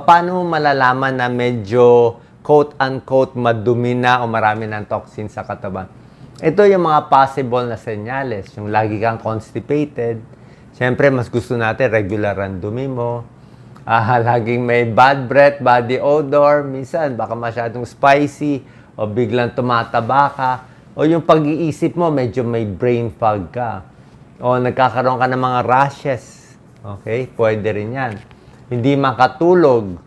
paano malalaman na medyo quote-unquote madumi na o marami ng toxin sa katawan? Ito yung mga possible na senyales. Yung lagi kang constipated. Siyempre, mas gusto natin regular ang dumi mo. Ah, laging may bad breath, body odor. Minsan, baka masyadong spicy o biglang tumataba ka. O yung pag-iisip mo, medyo may brain fog ka. O nagkakaroon ka ng mga rashes. Okay? Pwede rin yan. Hindi makatulog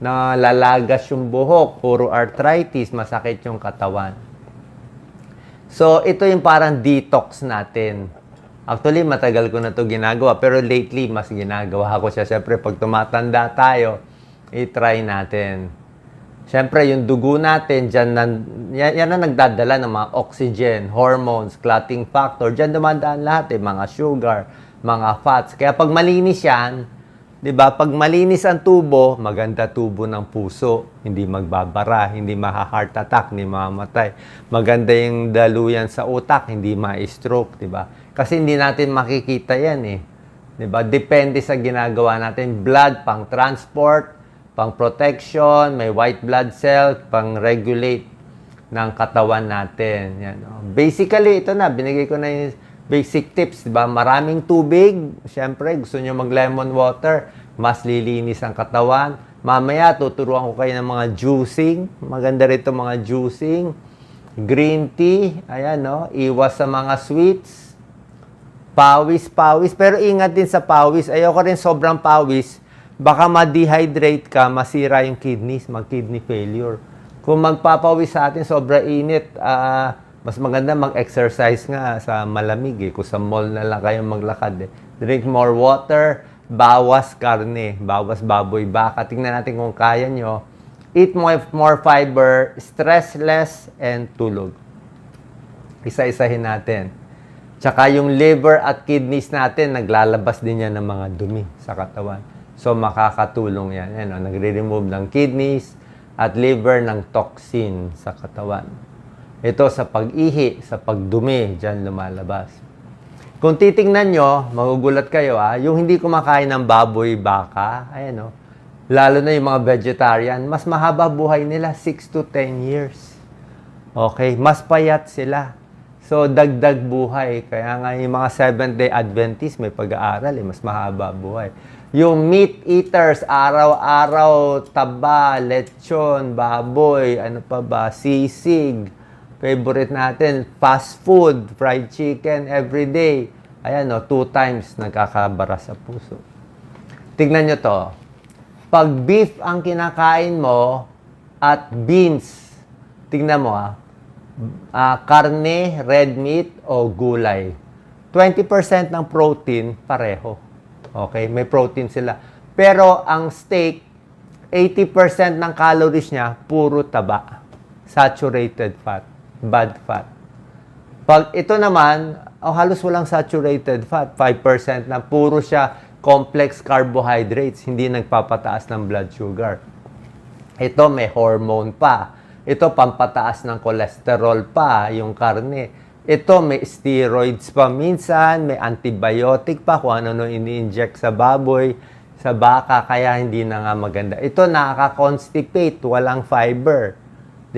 na lalagas yung buhok, puro arthritis, masakit yung katawan. So, ito yung parang detox natin. Actually, matagal ko na to ginagawa, pero lately, mas ginagawa ko siya. Siyempre, pag tumatanda tayo, i-try natin. Siyempre, yung dugo natin, dyan na, yan, yan ang nagdadala ng mga oxygen, hormones, clotting factor. Dyan dumadaan lahat eh, mga sugar, mga fats. Kaya pag malinis yan, di ba, pag malinis ang tubo, maganda tubo ng puso. Hindi magbabara, hindi maha-heart attack, hindi mamamatay. Maganda yung daluyan sa utak, hindi ma-stroke, di ba? Kasi hindi natin makikita yan eh. Di ba? Depende sa ginagawa natin. Blood, pang transport, pang protection, may white blood cell, pang regulate ng katawan natin. Yan, oh. Basically, ito na, binigay ko na yung basic tips, di ba? Maraming tubig, syempre, gusto nyo mag lemon water, mas lilinis ang katawan. Mamaya, tuturuan ko kayo ng mga juicing. Maganda rito mga juicing. Green tea, ayan, no? Iwas sa mga sweets. Pawis, pawis. Pero ingat din sa pawis. Ayoko rin sobrang pawis. Baka ma-dehydrate ka, masira yung kidneys, mag-kidney failure. Kung magpapawis sa atin, sobra init, ah, mas maganda mag-exercise nga sa malamig eh. Kung sa mall na lang kayo maglakad eh. Drink more water, bawas karne, bawas baboy baka. Tingnan natin kung kaya nyo. Eat more, more fiber, stress less, and tulog. Isa-isahin natin. Tsaka yung liver at kidneys natin, naglalabas din yan ng mga dumi sa katawan. So, makakatulong yan. oh, nagre-remove ng kidneys at liver ng toxin sa katawan. Ito sa pag-ihi, sa pagdumi, dyan lumalabas. Kung titingnan nyo, magugulat kayo ah, yung hindi kumakain ng baboy, baka, ayan oh, lalo na yung mga vegetarian, mas mahaba buhay nila, 6 to 10 years. Okay, mas payat sila. So, dagdag buhay. Kaya nga yung mga Seventh-day Adventist, may pag-aaral, eh, mas mahaba buhay. Yung meat eaters, araw-araw, taba, lechon, baboy, ano pa ba, sisig, favorite natin, fast food, fried chicken, every day. Ayan, no, two times nagkakabara sa puso. Tignan nyo to. Pag beef ang kinakain mo at beans, tignan mo ah, ah, karne, red meat o gulay. 20% ng protein pareho. Okay, may protein sila. Pero ang steak, 80% ng calories niya puro taba. Saturated fat, bad fat. Pag ito naman, oh, halos walang saturated fat, 5% na puro siya complex carbohydrates, hindi nagpapataas ng blood sugar. Ito may hormone pa. Ito pampataas ng cholesterol pa, yung karne. Ito may steroids pa minsan, may antibiotic pa kung ano no ini-inject sa baboy, sa baka, kaya hindi na nga maganda. Ito nakaka-constipate, walang fiber.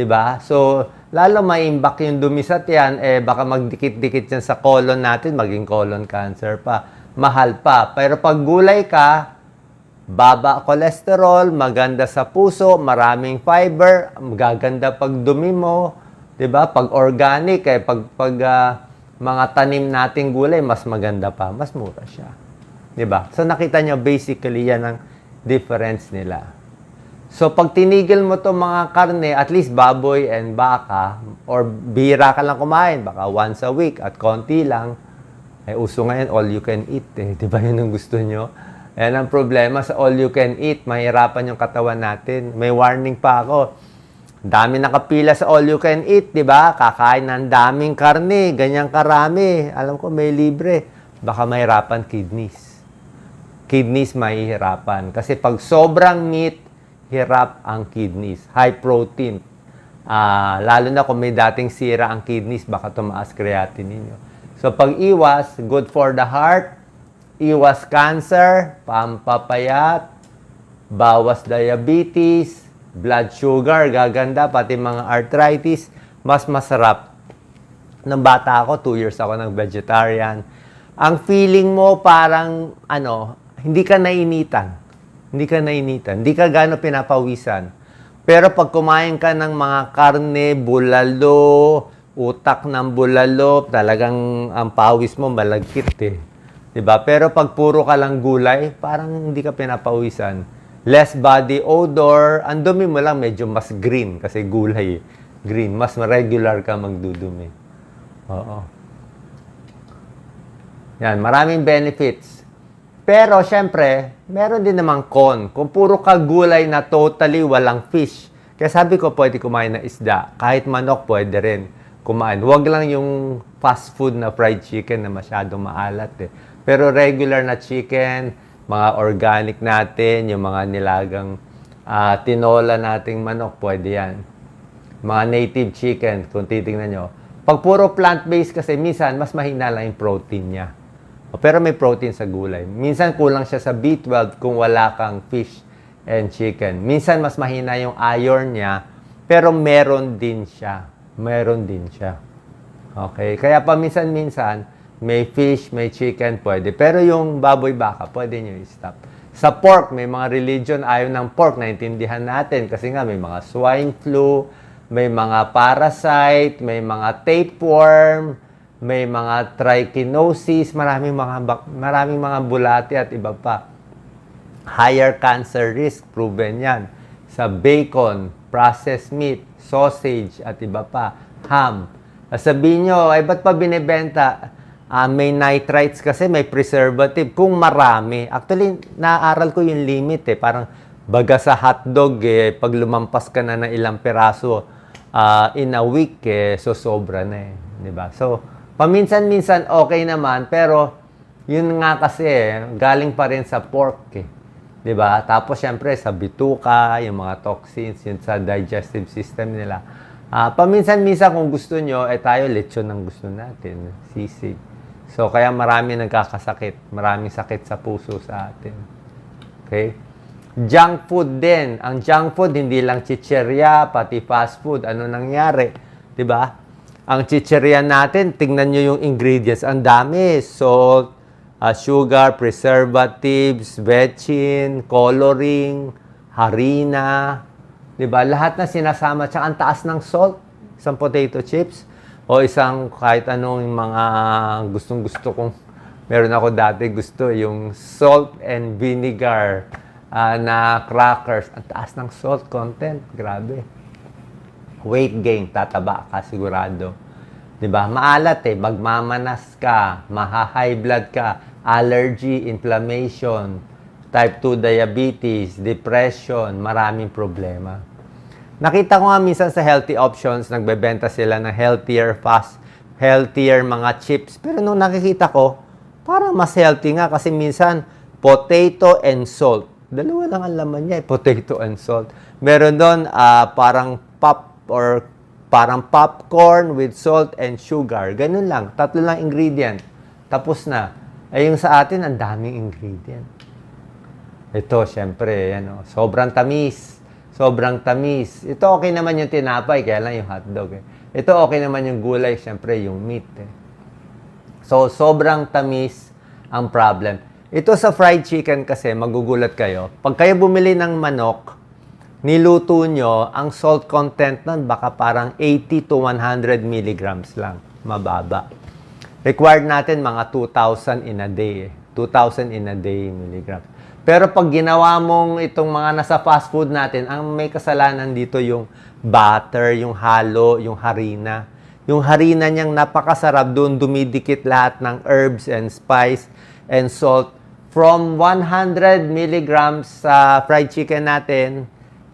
ba? So, lalo maimbak yung dumi sa tiyan, eh baka magdikit-dikit yan sa colon natin, maging colon cancer pa. Mahal pa. Pero pag gulay ka, baba cholesterol, maganda sa puso, maraming fiber, magaganda pag dumi mo, 'di ba? Pag organic eh pag pag ah, mga tanim nating gulay mas maganda pa, mas mura siya. 'Di ba? So nakita nyo basically yan ang difference nila. So pag tinigil mo to mga karne, at least baboy and baka or bira ka lang kumain, baka once a week at konti lang, ay uso ngayon all you can eat eh. 'Di ba 'yun ang gusto nyo? Yan ang problema sa all you can eat. Mahirapan yung katawan natin. May warning pa ako. Dami nakapila sa all you can eat, di ba? Kakain ng daming karne, ganyan karami. Alam ko, may libre. Baka mahirapan kidneys. Kidneys mahihirapan. Kasi pag sobrang meat, hirap ang kidneys. High protein. Ah, lalo na kung may dating sira ang kidneys, baka tumaas creatinine ninyo. So pag iwas, good for the heart, iwas cancer, pampapayat, bawas diabetes, blood sugar, gaganda, pati mga arthritis, mas masarap. Nung bata ako, 2 years ako ng vegetarian. Ang feeling mo parang, ano, hindi ka nainitan. Hindi ka nainitan. Hindi ka gano'n pinapawisan. Pero pag kumain ka ng mga karne, bulalo, utak ng bulalo, talagang ang pawis mo malagkit eh. 'Di ba? Pero pag puro ka lang gulay, parang hindi ka pinapawisan. Less body odor, ang dumi mo lang medyo mas green kasi gulay. eh. Green, mas regular ka magdudumi. Oo. Yan, maraming benefits. Pero, syempre, meron din namang con. Kung puro ka gulay na totally walang fish. Kaya sabi ko, pwede kumain ng isda. Kahit manok, pwede rin kumain. Huwag lang yung fast food na fried chicken na masyadong maalat eh. Pero regular na chicken, mga organic natin, yung mga nilagang ah, tinola nating manok, pwede yan mga native chicken, kung titingnan nyo. Pag puro plant-based kasi, minsan, mas mahina lang yung protein niya. Pero may protein sa gulay. Minsan, kulang siya sa B12 kung wala kang fish and chicken. Minsan, mas mahina yung iron niya, pero meron din siya. Meron din siya. Okay? Kaya paminsan-minsan, may fish, may chicken, pwede. Pero yung baboy baka, pwede nyo i-stop. Sa pork, may mga religion ayaw ng pork, naintindihan natin. Kasi nga, may mga swine flu, may mga parasite, may mga tapeworm, may mga trichinosis, maraming mga maraming mga bulati at iba pa. Higher cancer risk, proven yan. Sa bacon, processed meat, sausage, at iba pa. Ham. Sabihin nyo, ay ba't pa binibenta? Ah, may nitrites kasi, may preservative. Kung marami. Actually, naaral ko yung limit eh. Parang baga sa hotdog eh, pag lumampas ka na ng ilang peraso ah, in a week eh, so sobra na eh. 'di ba? So, paminsan-minsan okay naman, pero yun nga kasi eh, galing pa rin sa pork eh. 'Di ba? Tapos syempre sa bituka, yung mga toxins, yun sa digestive system nila. Ah, paminsan-minsan kung gusto nyo, eh tayo lechon ang gusto natin, sisig. So, kaya marami nagkakasakit. Maraming sakit sa puso sa atin. Okay? Junk food din. Ang junk food, hindi lang chicherya, pati fast food. Ano nangyari? 'Di ba? Ang chicherya natin, tingnan nyo yung ingredients. Ang dami. Salt, ah, sugar, preservatives, bechin, coloring, harina. 'Di ba? Lahat na sinasama. Tsaka ang taas ng salt. Isang potato chips. O isang kahit anong mga gustong-gusto kong meron ako dati gusto yung salt and vinegar ah, na crackers. Ang taas ng salt content. Grabe. Weight gain, tataba ka sigurado. 'Di ba? Maalat eh, magmamanas ka, maha-high blood ka, allergy, inflammation, type 2 diabetes, depression, maraming problema. Nakita ko nga minsan sa healthy options, nagbebenta sila ng healthier fast, healthier mga chips. Pero nung nakikita ko, parang mas healthy nga kasi minsan potato and salt. Dalawa lang ang laman niya, eh, potato and salt. Meron doon ah, parang pop or parang popcorn with salt and sugar. Ganun lang. Tatlo lang ingredient. Tapos na. Ay yung sa atin, ang daming ingredient. Ito, syempre, ano, sobrang tamis. Sobrang tamis. Ito okay naman yung tinapay, kaya lang yung hotdog. Eh. Ito okay naman yung gulay, syempre yung meat. Eh. So, sobrang tamis ang problem. Ito sa fried chicken kasi, magugulat kayo. Pag kayo bumili ng manok, niluto nyo, ang salt content nun baka parang 80 to 100 milligrams lang. Mababa. Required natin mga 2,000 in a day. eh. 2,000 in a day milligrams. Pero pag ginawa mong itong mga nasa fast food natin, ang may kasalanan dito yung butter, yung halo, yung harina. Yung harina niyang napakasarap, doon dumidikit lahat ng herbs and spice and salt. From 100 milligrams sa fried chicken natin,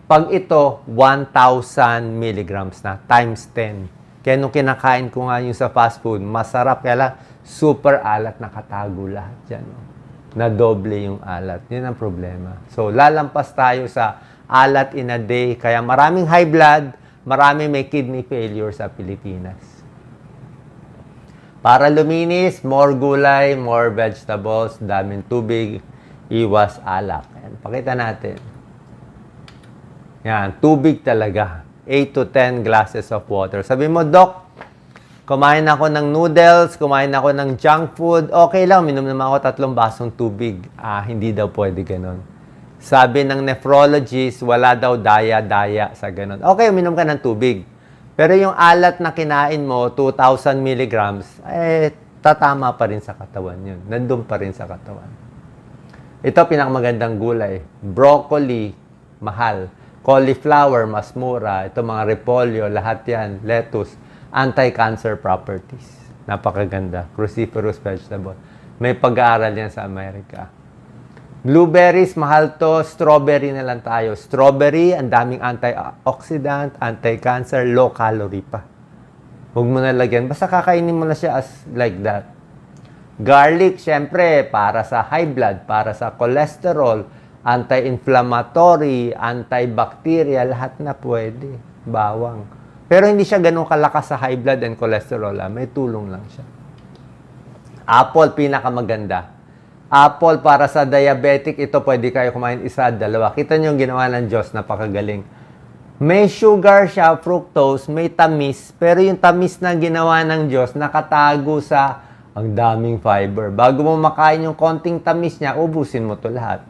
pag ito, 1,000 milligrams na, times 10. Kaya nung kinakain ko nga yung sa fast food, masarap. Kaya lang, super alat, nakatago lahat dyan. no? Na doble yung alat. Yun ang problema. So, lalampas tayo sa alat in a day. Kaya maraming high blood, maraming may kidney failure sa Pilipinas. Para luminis, more gulay, more vegetables, daming tubig, iwas alak. Ayan, pakita natin. Yan, tubig talaga. 8 to 10 glasses of water. Sabi mo, Doc, kumain ako ng noodles, kumain ako ng junk food, okay lang, minom naman ako tatlong basong tubig. Ah, hindi daw pwede ganun. Sabi ng nephrologist, wala daw daya-daya sa ganun. Okay, uminom ka ng tubig. Pero yung alat na kinain mo, 2,000 milligrams, eh, tatama pa rin sa katawan yun. Nandun pa rin sa katawan. Ito, pinakamagandang gulay. Broccoli, mahal. Cauliflower, mas mura. Ito, mga repolyo, lahat yan. Lettuce, anti-cancer properties. Napakaganda. Cruciferous vegetable. May pag-aaral yan sa Amerika. Blueberries, mahal to. Strawberry na lang tayo. Strawberry, ang daming antioxidant, anti-cancer, low calorie pa. Huwag mo na lagyan. Basta kakainin mo na siya as like that. Garlic, syempre, para sa high blood, para sa cholesterol, anti-inflammatory, antibacterial, lahat na pwede. Bawang. Pero hindi siya ganun kalakas sa high blood and cholesterol. Ah. May tulong lang siya. Apple, pinakamaganda. Apple para sa diabetic, ito pwede kayo kumain isa, dalawa. Kita niyo yung ginawa ng Diyos, napakagaling. May sugar siya, fructose, may tamis, pero yung tamis na ginawa ng Diyos, nakatago sa ang daming fiber. Bago mo makain yung konting tamis niya, ubusin mo to lahat.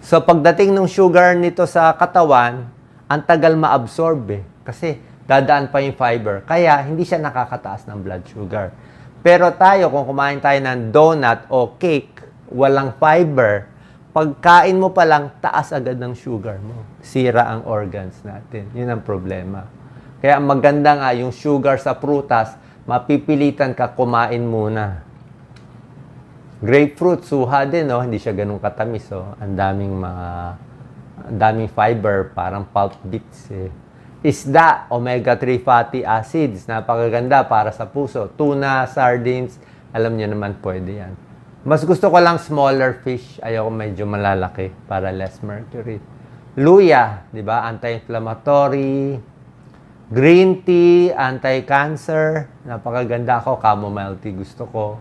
So pagdating ng sugar nito sa katawan, ang tagal ma-absorb eh. Kasi dadaan pa yung fiber. Kaya hindi siya nakakataas ng blood sugar. Pero tayo, kung kumain tayo ng donut o cake, walang fiber, pagkain mo pa lang, taas agad ng sugar mo. Sira ang organs natin. Yun ang problema. Kaya maganda nga, yung sugar sa prutas, mapipilitan ka kumain muna. Grapefruit, suha din, no? Hindi siya ganun katamis, oh. Ang daming mga, ang daming fiber, parang pulp bits, eh. Isda, omega-3 fatty acids, napakaganda para sa puso. Tuna, sardines, alam niyo naman pwede yan. Mas gusto ko lang smaller fish, ayoko medyo malalaki para less mercury. Luya, di ba? Anti-inflammatory. Green tea, anti-cancer. Napakaganda ako, chamomile tea gusto ko.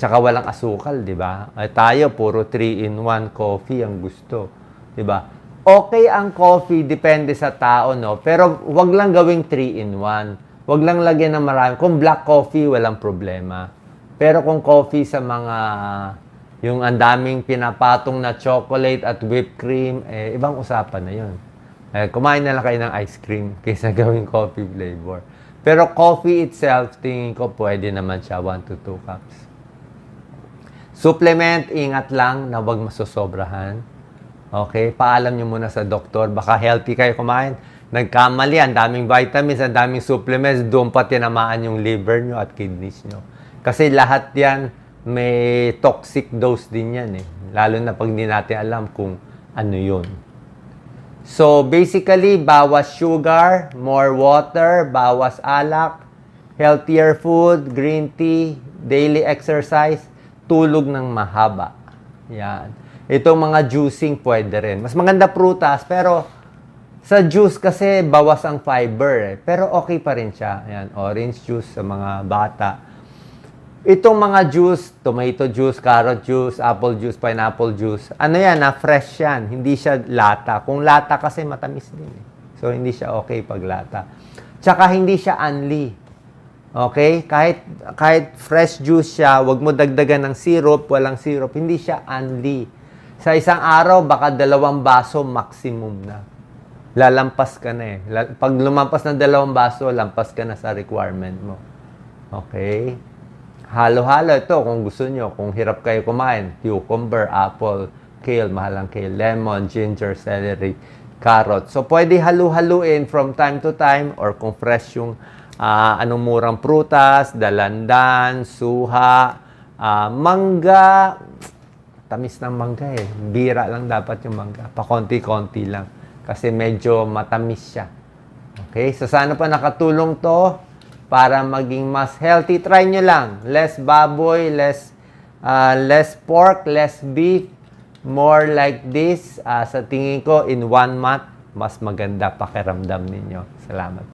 Tsaka walang asukal, di ba? Ay, tayo, puro 3-in-1 coffee ang gusto. Di ba? Okay ang coffee, depende sa tao, no? Pero wag lang gawing 3-in-1. Wag lang lagyan ng marami. Kung black coffee, walang problema. Pero kung coffee sa mga yung ang daming pinapatong na chocolate at whipped cream, eh, ibang usapan na yun. Eh, kumain na lang kayo ng ice cream kaysa gawing coffee flavor. Pero coffee itself, tingin ko pwede naman siya 1 to 2 cups. Supplement, ingat lang na huwag masosobrahan. Okay? Paalam nyo muna sa doktor. Baka healthy kayo kumain. Nagkamali, ang daming vitamins, ang daming supplements, doon pa tinamaan yung liver nyo at kidneys nyo. Kasi lahat yan, may toxic dose din yan eh. Lalo na pag hindi natin alam kung ano yun. So, basically, bawas sugar, more water, bawas alak, healthier food, green tea, daily exercise, tulog ng mahaba. Yan. Itong mga juicing pwede rin. Mas maganda prutas, pero sa juice kasi bawas ang fiber eh. Pero okay pa rin siya. Yan, orange juice sa mga bata. Itong mga juice, tomato juice, carrot juice, apple juice, pineapple juice, ano yan, na fresh yan. Hindi siya lata. Kung lata kasi matamis din eh. So, hindi siya okay pag lata. Tsaka hindi siya unli. Okay? Kahit, kahit fresh juice siya, wag mo dagdagan ng syrup, walang syrup, hindi siya unli. Sa isang araw, baka dalawang baso maximum na. Lalampas ka na eh. Pag lumampas ng dalawang baso, lampas ka na sa requirement mo. Okay? Halo-halo ito kung gusto nyo. Kung hirap kayo kumain, cucumber, apple, kale, mahal ang kale, lemon, ginger, celery, carrot. So, pwede halu-haluin from time to time or kung fresh yung ah, anong murang prutas, dalandan, suha, ah, mangga. Tamis ng mangga eh. Bira lang dapat yung mangga. Pakonti-konti lang. Kasi medyo matamis siya. Okay? So, sana pa nakatulong to para maging mas healthy. Try nyo lang. Less baboy, less, ah, less pork, less beef. More like this. Ah, sa tingin ko, in one month, mas maganda pakiramdam ninyo. Salamat.